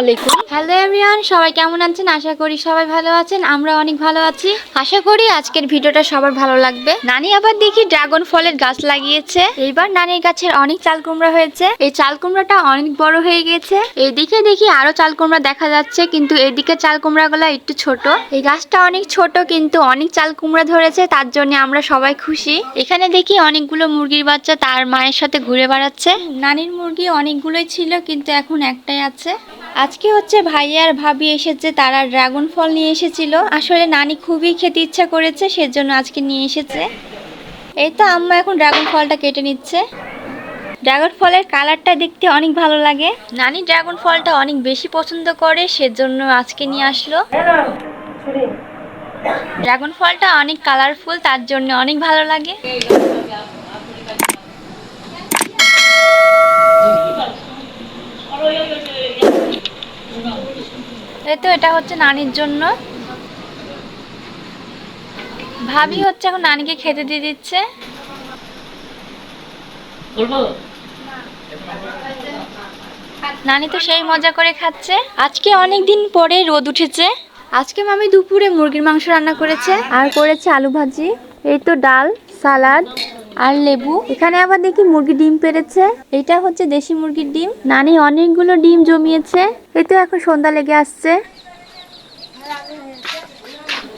আলাইকুম। Hello everyone সবাই কেমন আছেন? আশা করি সবাই ভালো আছেন আমরা অনেক ভালো আছি। আশা করি আজকের ভিডিওটা সবার ভালো লাগবে। নানি আবার দেখি ড্রাগন ফলের গাছ লাগিয়েছে। এইবার নানির গাছের অনেক চাল কুমড়া হয়েছে। এই চাল কুমড়াটা অনেক বড় হয়ে গেছে। এইদিকে দেখি আরও চাল কুমড়া দেখা যাচ্ছে কিন্তু এদিকে চাল কুমড়াগুলো একটু ছোট। এই গাছটা অনেক ছোট কিন্তু অনেক চাল কুমড়া ধরেছে তার জন্য আমরা সবাই খুশি। এখানে দেখি অনেকগুলো মুরগির বাচ্চা তার মায়ের সাথে ঘুরে বেড়াচ্ছে। নানির মুরগি অনেকগুলোই ছিল কিন্তু এখন একটাই আছে। আজকে হচ্ছে ভাইয়া আর ভাবি এসেছে তারা ড্রাগন ফল নিয়ে এসেছিল, আসলে নানি খুবই খেতে ইচ্ছা করেছে, সেজন্য আজকে নিয়ে এসেছে। এই তো আম্মা এখন ড্রাগন ফলটা কেটে নিচ্ছে। ড্রাগন ফলের কালারটা দেখতে অনেক ভালো লাগে। নানি ড্রাগন ফলটা অনেক বেশি পছন্দ করে, সেজন্য আজকে নিয়ে আসলো। ড্রাগন ফলটা অনেক কালারফুল, তার জন্য অনেক ভালো লাগে। এই তো এটা হচ্ছে নানির জন্য। ভাবি হচ্ছে এখন নানিকে খেতে দিয়ে দিচ্ছে। নানি তো সেই মজা করে খাচ্ছে। আজকে অনেক দিন পরে রোদ উঠেছে। আজকে মামি দুপুরে মুরগির মাংস রান্না করেছে। আর করেছে আলু ভাজি। এই তো ডাল সালাদ। আর লেবু? এখানে আবার দেখি মুরগি ডিম পেরেছে। এটা হচ্ছে দেশি মুরগির ডিম। নানি অনেকগুলো ডিম জমিয়েছে। এই তো এখন সন্ধ্যা লেগে আসছে।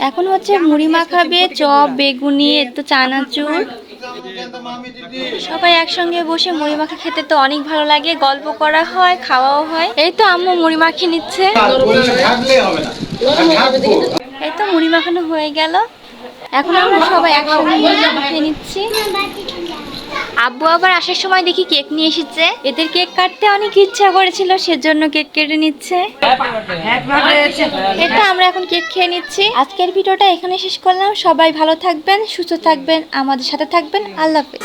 এখন হচ্ছে মুড়ি মাখাবে চপ বেগুনি তো চানাচুর। সবাই একসঙ্গে বসে মুড়ি মাখা খেতে তো অনেক ভালো লাগে। গল্প করা হয় খাওয়াও হয়। এই তো আম্মু মুড়ি মাখিয়ে নিচ্ছে। এই তো মুড়ি মাখানো হয়ে গেল। এখন আমরা সবাই একসঙ্গে মাখিয়ে নিচ্ছি। আব্বু আবার আসার সময় দেখি কেক নিয়ে এসেছে। এদের কেক কাটতে অনেক ইচ্ছা করেছিল, সেজন্য কেক কেটে নিচ্ছে। এটা আমরা এখন কেক খেয়ে নিচ্ছি। আজকের ভিডিওটা এখানে শেষ করলাম। সবাই ভালো থাকবেন, সুস্থ থাকবেন, আমাদের সাথে থাকবেন। আল্লাহ হাফেজ।